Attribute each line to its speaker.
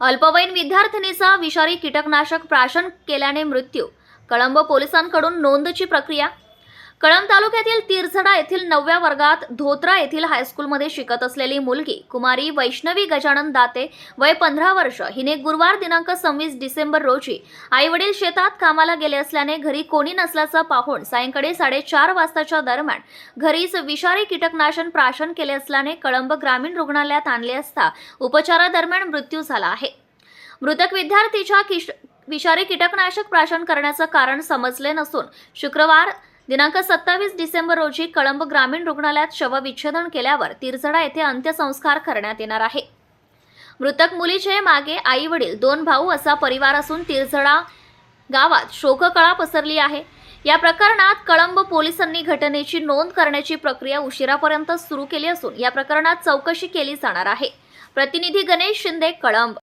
Speaker 1: अल्पवयीन विद्यार्थिनीचा विषारी कीटकनाशक प्राशन केल्याने मृत्यू. कळंब पोलिसांकडून नोंदची प्रक्रिया कळंब तालुक्यातील तिरझडा येथील नवव्या वर्गात धोत्रा येथील हायस्कूलमध्ये शिकत असलेली मुलगी कुमारी वैष्णवी गजानन दाते वय पंधरा वर्ष. हिने गुरुवार दिनांक सव्वीस डिसेंबर रोजी आईवडील शेतात कामाला गेले असल्याने घरी कोणी नसल्याचं पाहून सायंकाळी साडेचार वाजताच्या दरम्यान घरीच विषारी कीटकनाशन प्राशन केले असल्याने कळंब ग्रामीण रुग्णालयात आणले असता उपचारादरम्यान मृत्यू झाला आहे. मृतक विद्यार्थीच्या किश विषारी कीटकनाशक प्राशन करण्याचं कारण समजले नसून शुक्रवार दिनांक सत्तावीस डिसेंबर रोजी कळंब ग्रामीण रुग्णालयात शवविच्छेदन केल्यावर तिरझडा येथे अंत्यसंस्कार करण्यात येणार आहे. मृतक मुलीचे मागे आई वडील दोन भाऊ असा परिवार असून तिरझडा गावात शोककळा पसरली आहे. या प्रकरणात कळंब पोलिसांनी घटनेची नोंद करण्याची प्रक्रिया उशिरापर्यंत सुरू केली असून या प्रकरणात चौकशी केली जाणार आहे. प्रतिनिधी गणेश शिंदे कळंब.